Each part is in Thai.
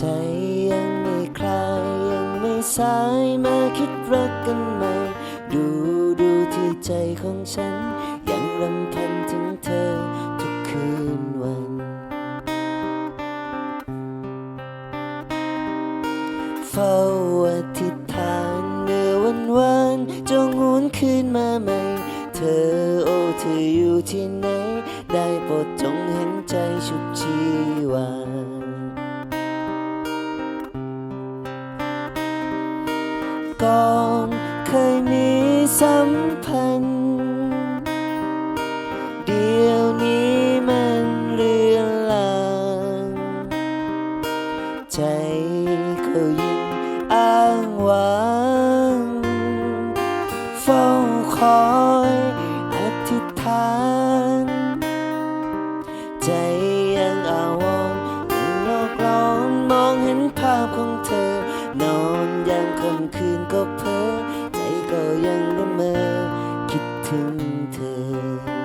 ใจยังไม่คลายยังไม่สายมาคิดรักกันใหม่ ดูดูที่ใจของฉัน ยังรำพันถึงเธอทุกคืนวัน เฝ้าอธิษฐานเมื่อวันวานจงหวนคืนมาใหม่ เธอโอ้เธออยู่ที่ไหน ได้โปรดจงเห็นใจฉุบชี ก่อนเคยมีสัมพันธ์ เดี๋ยวนี้มันเรือนลางใจก็ยิ่งอ้างว้างเฝ้าคอยอธิษฐาน ใจยังอาวรณ์ยังโลกร้อนมองเห็นภาพของเธอ นอนยามค่ำคืนก็เพ้อใจก็ยังละเมอคิดถึงเธอ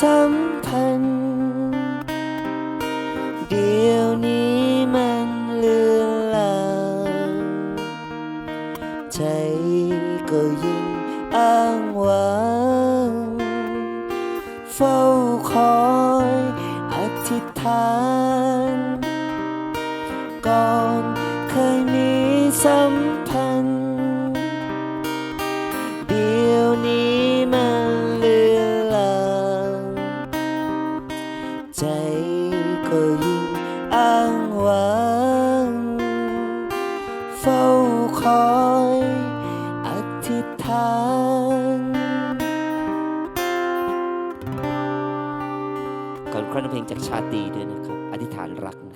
สัมพันธ์เดี๋ยวนี้มันเลือนลางใจก็ยิ่งอ้างว้างเฝ้าคอยอธิษฐานก่อนเคยมีสัมพันธ์เดี๋ยวนี้ ใจก็ยิ่งอ้างว้างเฝ้าคอยอธิษฐานก่อนครั้งเพลงจากชาตีด้วยนะครับ อธิษฐานรักนะ